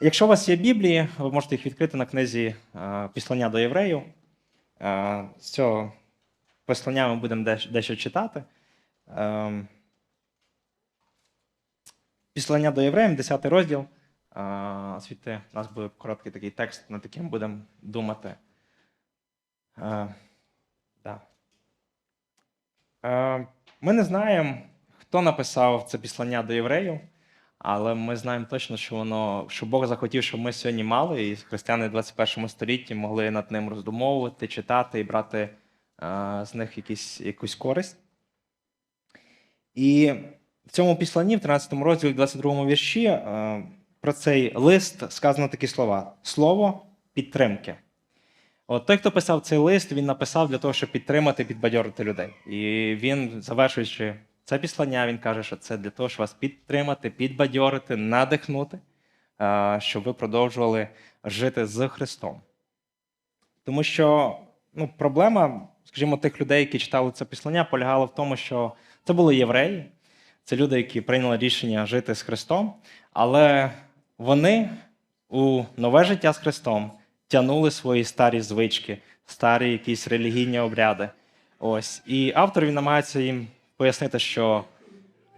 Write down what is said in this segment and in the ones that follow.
Якщо у вас є Біблії, ви можете їх відкрити на книзі е, Післання до євреїв. Е, З цього послання ми будемо дещо читати. Е, Післання до євреїв, 10 розділ. Звідти у нас буде короткий такий текст, над яким будемо думати. Ми не знаємо, хто написав це післання до євреїв. Але ми знаємо точно, що воно, що Бог захотів, щоб ми сьогодні мали, і християни в 21 столітті могли над ним роздумовувати, читати і брати е, з них якісь, якусь користь. І в цьому післанні, в 13 розділі, 22 вірші, е, про цей лист сказано такі слова: слово підтримки. От той, хто писав цей лист, він написав для того, щоб підтримати, підбадьорити людей. І він, завершуючи це післання, він каже, що це для того, щоб вас підтримати, підбадьорити, надихнути, щоб ви продовжували жити з Христом. Тому що ну, проблема, скажімо, тих людей, які читали це післання, полягала в тому, що це були євреї, це люди, які прийняли рішення жити з Христом, але вони у нове життя з Христом тягнули свої старі звички, старі якісь релігійні обряди. Ось. І автор він намагається їм пояснити, що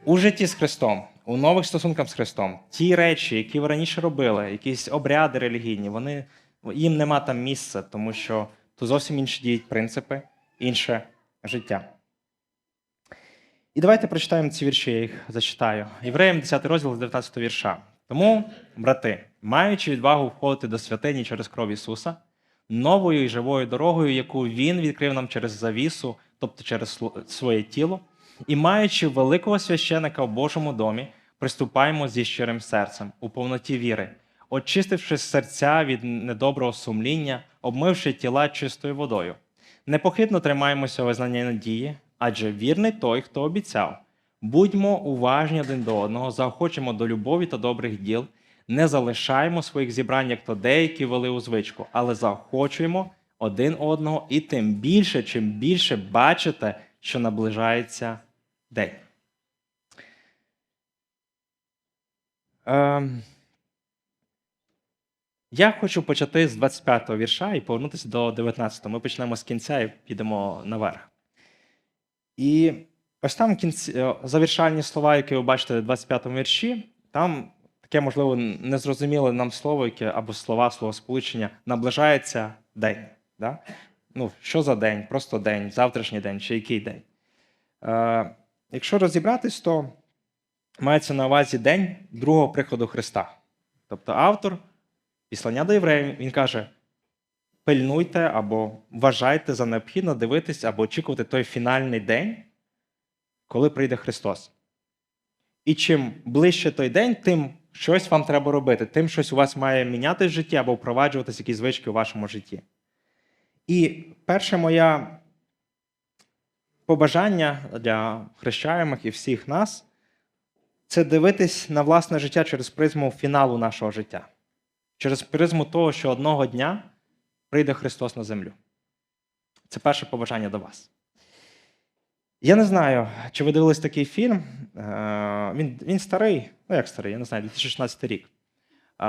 у житті з Христом, у нових стосунках з Христом, ті речі, які ви раніше робили, якісь обряди релігійні, вони, їм нема там місця, тому що тут зовсім інші діють принципи, інше життя. І давайте прочитаємо ці вірші, я їх зачитаю. Євреям 10 розділ з 19 вірша. Тому, брати, маючи відвагу входити до святині через кров Ісуса, новою і живою дорогою, яку Він відкрив нам через завісу, тобто через своє тіло, і маючи великого священика в Божому домі, приступаємо зі щирим серцем у повноті віри, очистивши серця від недоброго сумління, обмивши тіла чистою водою. Непохитно тримаємося визнання надії, адже вірний той, хто обіцяв. Будьмо уважні один до одного, заохочемо до любові та добрих діл, не залишаємо своїх зібрань, як то деякі вели у звичку, але заохочуємо один одного, і тим більше, чим більше бачите, що наближається день. Ем, я хочу почати з 25-го вірша і повернутися до 19-го. Ми почнемо з кінця і підемо наверх. І ось там кінці, е, завершальні слова, які ви бачите в 25-му вірші, там таке, можливо, незрозуміле нам слово, яке або слова, словосполучення, наближається день. Да? Ну, що за день? Просто день, завтрашній день чи який день? Е, якщо розібратись, то мається на увазі день другого приходу Христа. Тобто автор післання до євреїв, він каже: пильнуйте або вважайте за необхідно дивитись або очікувати той фінальний день, коли прийде Христос. І чим ближче той день, тим щось вам треба робити, тим щось у вас має міняти в житті або впроваджуватися якісь звички у вашому житті. І перше моє побажання для хрещаємих і всіх нас це дивитись на власне життя через призму фіналу нашого життя, через призму того, що одного дня прийде Христос на землю. Це перше побажання до вас. Я не знаю, чи ви дивились такий фільм. Е, Він, він старий, ну як старий, я не знаю, 2016 рік. Е,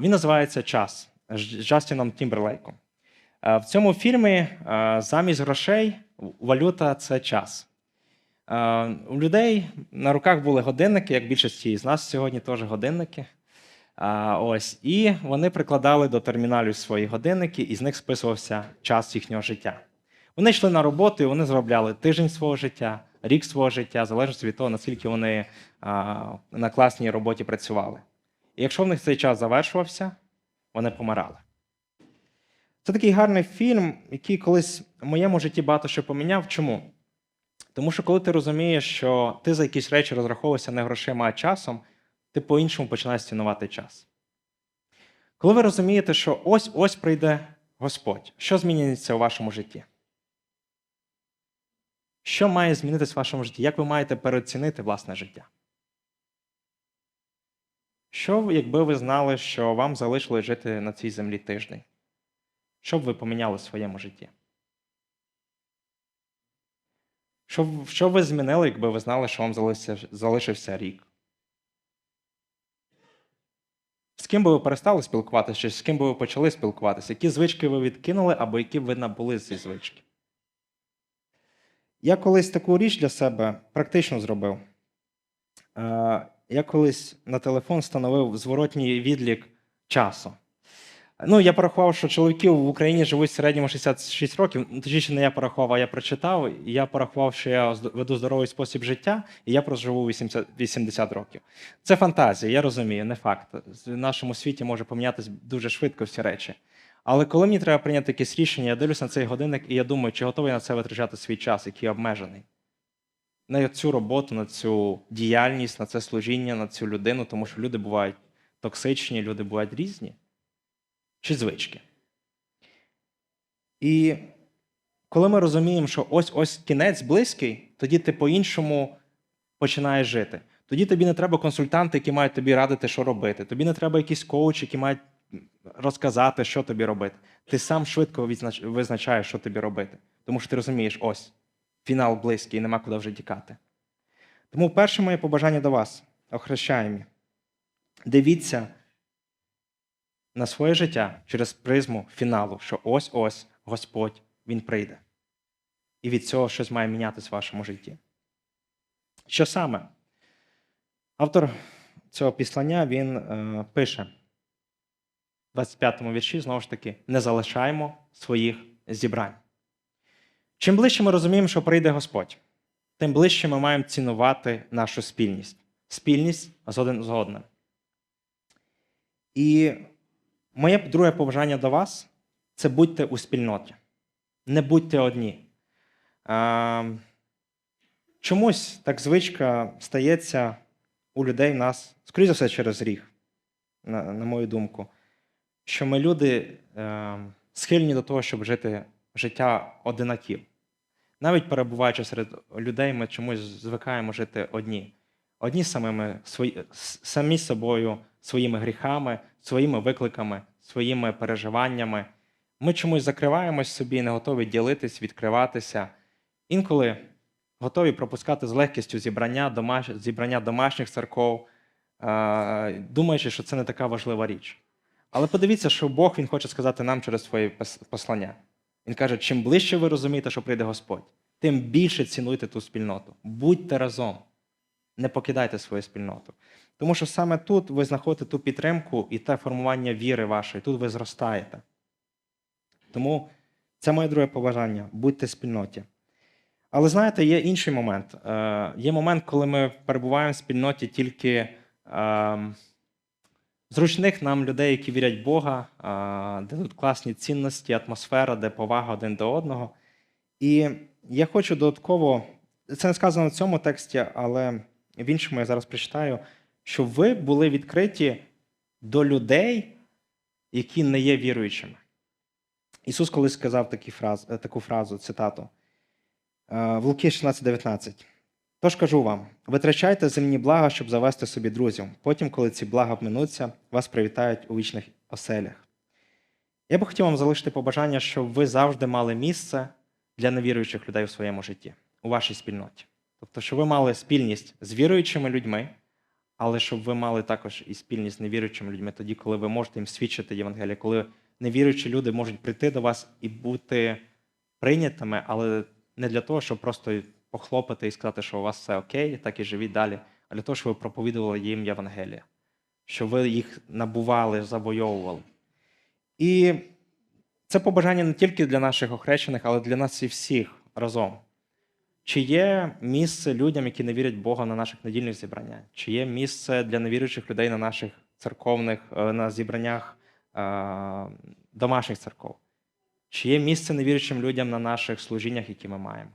Він називається Час з Джастіном Тімберлейком. Е, В цьому фільмі е, замість грошей валюта це час. Е, У людей на руках були годинники, як більшості з нас сьогодні теж годинники. Ось, і вони прикладали до терміналів свої годинники, і з них списувався час їхнього життя. Вони йшли на роботу, і вони заробляли тиждень свого життя, рік свого життя, залежно від того, наскільки вони на класній роботі працювали. І якщо в них цей час завершувався, вони помирали. Це такий гарний фільм, який колись в моєму житті багато що поміняв. Чому? Тому що коли ти розумієш, що ти за якісь речі розраховувався не грошима, а часом, ти по-іншому починаєш цінувати час. Коли ви розумієте, що ось ось прийде Господь, що зміниться у вашому житті? Що має змінитися в вашому житті? Як ви маєте переоцінити власне життя? Що, якби ви знали, що вам залишилось жити на цій землі тиждень? Що б ви поміняли в своєму житті? Що, що ви змінили, якби ви знали, що вам залишився, залишився рік? Скільки ким би ви перестали спілкуватися, чи з ким би ви почали спілкуватися? Які звички ви відкинули, або які ви набули з ці звички? Я колись таку річ для себе практично зробив. Е, Я колись на телефон встановив зворотній відлік часу. Ну, я порахував, що чоловіків в Україні живуть в середньому 66 років. Ну, Точніше, не я порахував, а я прочитав. І я порахував, що я веду здоровий спосіб життя, і я проживу 80, 80 років. Це фантазія, я розумію, не факт. В нашому світі може помінятися дуже швидко всі речі. Але коли мені треба прийняти якесь рішення, я дивлюся на цей годинник і я думаю, чи готовий на це витрачати свій час, який обмежений. На цю роботу, на цю діяльність, на це служіння, на цю людину, тому що люди бувають токсичні, люди бувають різні чи звички. І коли ми розуміємо, що ось ось кінець близький, тоді ти по-іншому починаєш жити. Тоді тобі не треба консультанти, які мають тобі радити, що робити. Тобі не треба якісь коучі, які мають розказати, що тобі робити. Ти сам швидко визначаєш, що тобі робити. Тому що ти розумієш, ось фінал близький, нема куди вже тікати. Тому перше моє побажання до вас, охрещаємі. Дивіться на своє життя через призму фіналу, що ось-ось Господь Він прийде. І від цього щось має мінятися в вашому житті. Що саме? Автор цього післання він е, пише в 25-му вірші, знову ж таки, не залишаємо своїх зібрань. Чим ближче ми розуміємо, що прийде Господь, тим ближче ми маємо цінувати нашу спільність. Спільність з один з одним. І моє друге побажання до вас це будьте у спільноті. Не будьте одні. А, чомусь так звичка стається у людей в нас, скоріше за все, через гріх, на, на мою думку, що ми люди е, схильні до того, щоб жити життя одинаків. Навіть перебуваючи серед людей, ми чомусь звикаємо жити одні. Одні самими, свої, самі собою, своїми гріхами, своїми викликами, своїми переживаннями. Ми чомусь закриваємось собі, не готові ділитись, відкриватися. Інколи готові пропускати з легкістю зібрання, домаш... зібрання домашніх церков, е, думаючи, що це не така важлива річ. Але подивіться, що Бог Він хоче сказати нам через своє послання. Він каже: чим ближче ви розумієте, що прийде Господь, тим більше цінуйте ту спільноту. Будьте разом, не покидайте свою спільноту. Тому що саме тут ви знаходите ту підтримку і те формування віри вашої, тут ви зростаєте. Тому це моє друге побажання будьте в спільноті. Але знаєте, є інший момент. Е, Є момент, коли ми перебуваємо в спільноті тільки е, зручних нам людей, які вірять в Бога, е, де тут класні цінності, атмосфера, де повага один до одного. І я хочу додатково, це не сказано в цьому тексті, але в іншому я зараз прочитаю, щоб ви були відкриті до людей, які не є віруючими. Ісус колись сказав такі фраз, е, таку фразу, цитату е, в Луки 16:19. Тож кажу вам: витрачайте земні блага, щоб завести собі друзів. Потім, коли ці блага минуться, вас привітають у вічних оселях. Я би хотів вам залишити побажання, щоб ви завжди мали місце для невіруючих людей у своєму житті, у вашій спільноті. Тобто, щоб ви мали спільність з віруючими людьми, але щоб ви мали також і спільність з невіруючими людьми тоді, коли ви можете їм свідчити Євангелія, коли невіруючі люди можуть прийти до вас і бути прийнятими, але не для того, щоб просто похлопати і сказати, що у вас все окей, так і живіть далі, а для того, щоб ви проповідували їм Євангелія, щоб ви їх набували, завойовували. І це побажання не тільки для наших охрещених, але для нас і всіх разом. Чи є місце людям, які не вірять Бога на наших недільних зібраннях? Чи є місце для невіруючих людей на наших церковних, е, на зібраннях е, домашніх церков? Чи є місце невіруючим людям на наших служіннях, які ми маємо?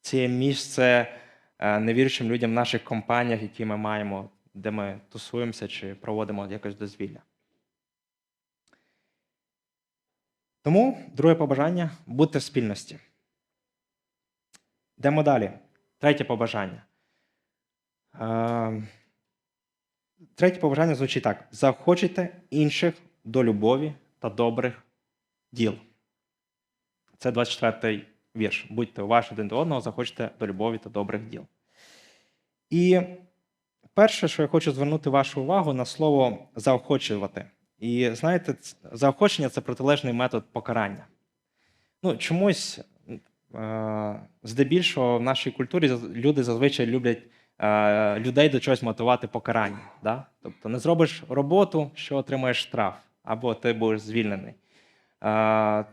Чи є місце е, невіруючим людям в наших компаніях, які ми маємо, де ми тусуємося чи проводимо якось дозвілля? Тому друге побажання будьте в спільності. Йдемо далі. Третє побажання. Е, Третє побажання звучить так: заохочуйте інших до любові та добрих діл. Це 24-й вірш. Будьте уважні один до одного, захочете до любові та добрих діл. І перше, що я хочу звернути вашу увагу на слово заохочувати. І знаєте, заохочення це протилежний метод покарання. Ну, чомусь, здебільшого, в нашій культурі люди зазвичай люблять е, людей до чогось мотивувати покарання. Да? Тобто не зробиш роботу, що отримаєш штраф, або ти будеш звільнений. Е,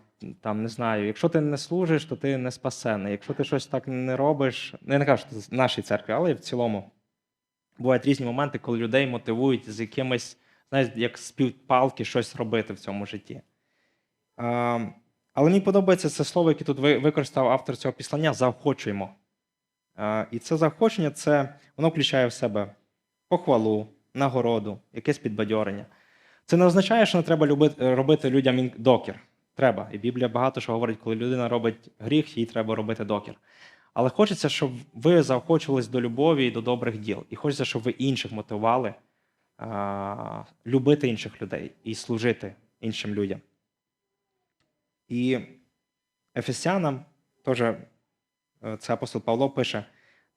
там не знаю, якщо ти не служиш, то ти не спасений. Якщо ти щось так не робиш, не кажу, що в нашій церкві, але в цілому бувають різні моменти, коли людей мотивують з якимось, знаєш, як співпалки щось робити в цьому житті. Але мені подобається це слово, яке тут ви- використав автор цього післання заохочуємо. І це заохочення, це воно включає в себе похвалу, нагороду, якесь підбадьорення. Це не означає, що не треба любити, робити людям докір. Треба. І Біблія багато що говорить, коли людина робить гріх, їй треба робити докір. Але хочеться, щоб ви заохочувались до любові і до добрих діл. І хочеться, щоб ви інших мотивували а, любити інших людей і служити іншим людям. І Ефесянам теж е, це апостол Павло пише: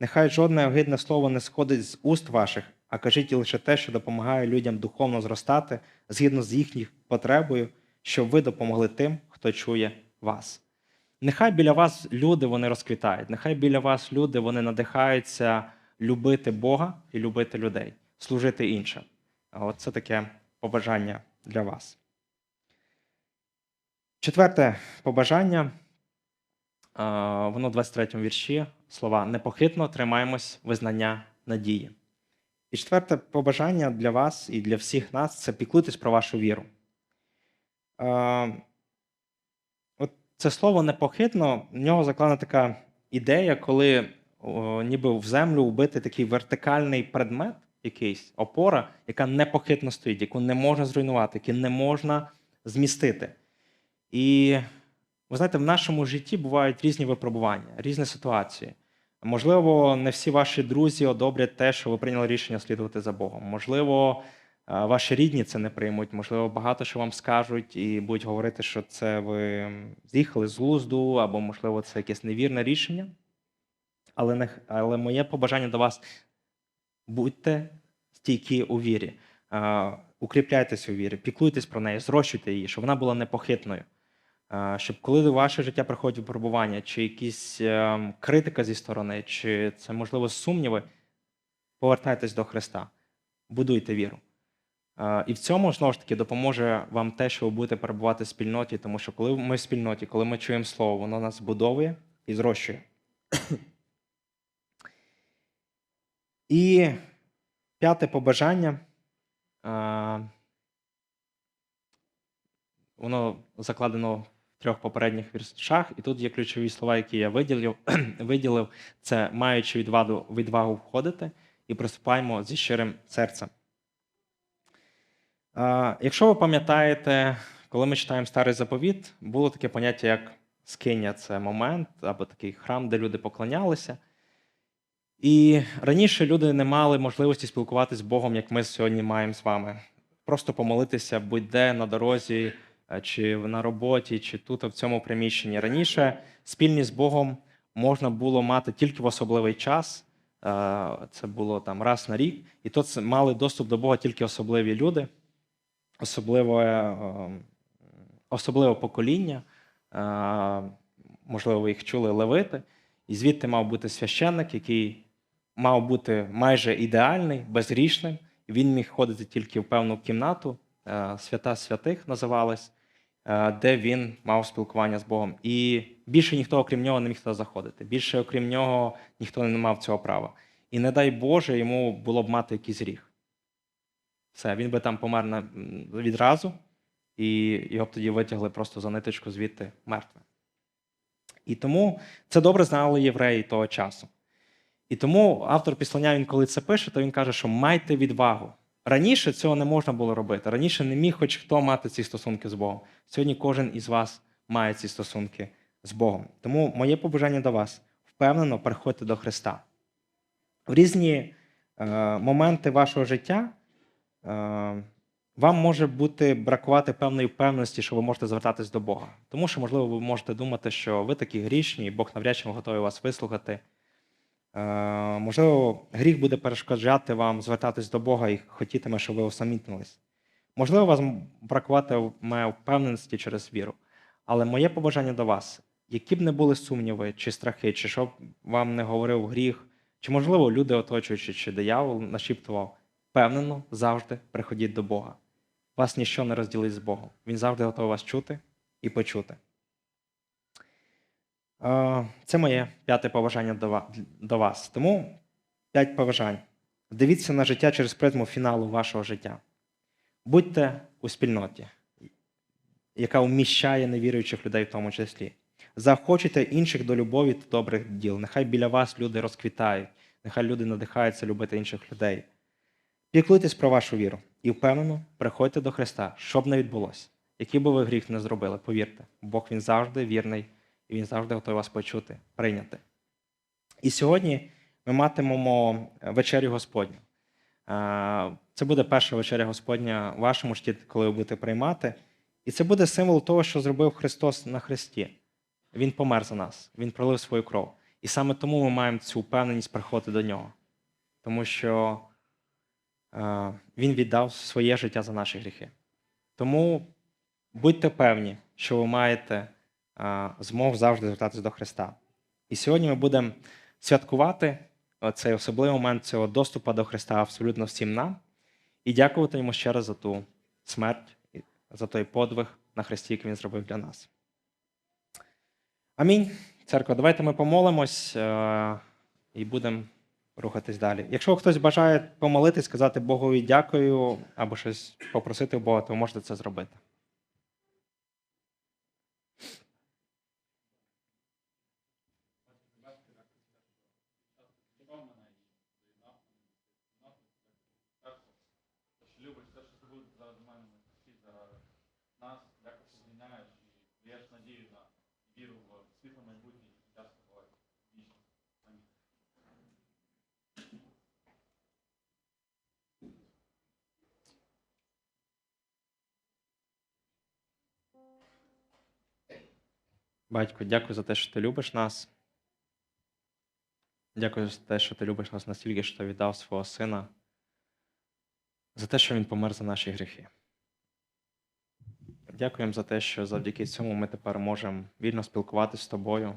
нехай жодне огидне слово не сходить з уст ваших, а кажіть лише те, що допомагає людям духовно зростати згідно з їхніх потребою, щоб ви допомогли тим, хто чує вас. Нехай біля вас люди вони розквітають, нехай біля вас люди вони надихаються любити Бога і любити людей, служити іншим. От це таке побажання для вас. Четверте побажання, воно в 23 вірші, слова непохитно тримаємось визнання надії. І четверте побажання для вас і для всіх нас це піклуйтесь про вашу віру. От це слово непохитно, в нього закладена така ідея, коли ніби в землю вбити такий вертикальний предмет, якийсь опора, яка непохитно стоїть, яку не можна зруйнувати, яку не можна змістити. І ви знаєте, в нашому житті бувають різні випробування, різні ситуації. Можливо, не всі ваші друзі одобрять те, що ви прийняли рішення слідувати за Богом. Можливо, е, ваші рідні це не приймуть, можливо, багато що вам скажуть і будуть говорити, що це ви з'їхали з глузду, або, можливо, це якесь невірне рішення. Але, не, але моє побажання до вас будьте стійкі у вірі, е, укріпляйтеся у вірі, піклуйтесь про неї, зрощуйте її, щоб вона була непохитною. Е, Щоб коли в ваше життя приходять випробування, чи якісь е, критика зі сторони, чи це, можливо, сумніви, повертайтесь до Христа, будуйте віру. Е, І в цьому знову ж таки допоможе вам те, що ви будете перебувати в спільноті, тому що коли ми в спільноті, коли ми чуємо слово, воно нас будовує і зрощує. І п'яте побажання. е, Воно закладено трьох попередніх віршах, і тут є ключові слова, які я виділив. виділив це маючи відвагу, відвагу входити і приступаємо зі щирим серцем. Якщо ви пам'ятаєте, коли ми читаємо старий заповіт, було таке поняття, як скиня це момент або такий храм, де люди поклонялися. І раніше люди не мали можливості спілкуватися з Богом, як ми сьогодні маємо з вами. Просто помолитися будь-де на дорозі, чи на роботі, чи тут, в цьому приміщенні. Раніше спільність з Богом можна було мати тільки в особливий час. Е, Це було там раз на рік, і то це мали доступ до Бога тільки особливі люди, особливе, е, особливе покоління. Е, Можливо, ви їх чули левити. І звідти мав бути священник, який мав бути майже ідеальний, безгрішним. Він міг ходити тільки в певну кімнату, е, свята святих називалась, е, де він мав спілкування з Богом. І більше ніхто, окрім нього, не міг туди заходити. Більше, окрім нього, ніхто не мав цього права. І не дай Боже, йому було б мати якийсь гріх. Все, він би там помер відразу, і його б тоді витягли просто за ниточку звідти мертвим. І тому це добре знали євреї того часу. І тому автор післання, він коли це пише, то він каже, що майте відвагу. Раніше цього не можна було робити. Раніше не міг хоч хто мати ці стосунки з Богом. Сьогодні кожен із вас має ці стосунки з Богом. Тому моє побажання до вас впевнено переходьте до Христа. В різні е, моменти вашого життя е, вам може бути бракувати певної впевненості, що ви можете звертатись до Бога. Тому що, можливо, ви можете думати, що ви такі грішні, і Бог навряд чи готовий вас вислухати. Е, можливо, гріх буде перешкоджати вам звертатись до Бога і хотітиме, щоб ви усамітнились. Можливо, вас бракуватиме впевненості через віру. Але моє побажання до вас, які б не були сумніви, чи страхи, чи що б вам не говорив гріх, чи, можливо, люди оточуючи, чи диявол нашіптував, впевнено, завжди приходіть до Бога. Вас ніщо не розділить з Богом. Він завжди готовий вас чути і почути. Е, Це моє п'яте побажання до вас. Тому п'ять побажань. Дивіться на життя через призму фіналу вашого життя. Будьте у спільноті, яка вміщає невіруючих людей в тому числі. Заохочуйте інших до любові та добрих діл. Нехай біля вас люди розквітають, нехай люди надихаються любити інших людей. Піклуйтесь про вашу віру і впевнено приходьте до Христа, що б не відбулося. Який би ви гріх не зробили, повірте, Бог він завжди вірний і він завжди готовий вас почути, прийняти. І сьогодні ми матимемо вечерю Господню. Це буде перша вечеря Господня в вашому житті, коли ви будете приймати. І це буде символ того, що зробив Христос на Христі. Він помер за нас, Він пролив свою кров. І саме тому ми маємо цю впевненість приходити до нього. Тому що Він віддав своє життя за наші гріхи. Тому будьте певні, що ви маєте е, змогу завжди звертатися до Христа. І сьогодні ми будемо святкувати цей особливий момент цього доступу до Христа абсолютно всім нам. І дякувати йому ще раз за ту смерть, за той подвиг на Христі, який він зробив для нас. Амінь. Церква, давайте ми помолимось е, і будемо рухатись далі. Якщо хтось бажає помолитись, сказати Богові дякую або щось попросити Бога, то можете це зробити. що любиш те, що ти будеш заради мене на хресті, заради нас, дякую, що звільняєш і даєш надію на віру в світло майбутнє і життя тобою. Вічно. Амінь. Батько, дякую за те, що ти любиш нас. Дякую за те, що ти любиш нас настільки, що ти віддав свого сина, за те, що він помер за наші гріхи. Дякуємо за те, що завдяки цьому ми тепер можемо вільно спілкуватися з тобою.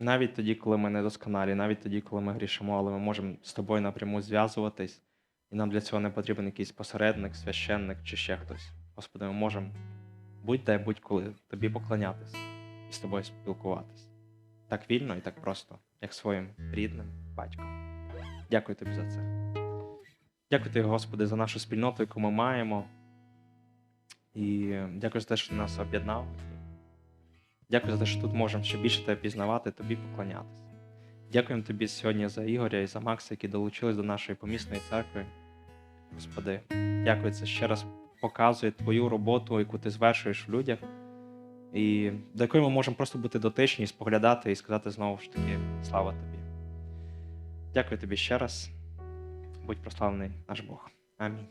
Навіть тоді, коли ми недосконалі, навіть тоді, коли ми грішимо, але ми можемо з тобою напряму зв'язуватись, і нам для цього не потрібен якийсь посередник, священник чи ще хтось. Господи, ми можемо будь-де, будь-коли тобі поклонятись і з тобою спілкуватись. Так вільно і так просто, як своїм рідним батьком. Дякую тобі за це. Дякую тобі, Господи, за нашу спільноту, яку ми маємо. І дякую за те, що ти нас об'єднав. Дякую за те, що тут можемо ще більше тебе пізнавати, тобі поклонятись. Дякуємо тобі сьогодні за Ігоря і за Макса, які долучились до нашої помісної церкви. Господи, дякую, це ще раз показує твою роботу, яку ти звершуєш в людях, і до якої ми можемо просто бути дотичні, споглядати і сказати знову ж таки слава тобі. Дякую тобі ще раз. Будь прославлений наш Бог. Амінь.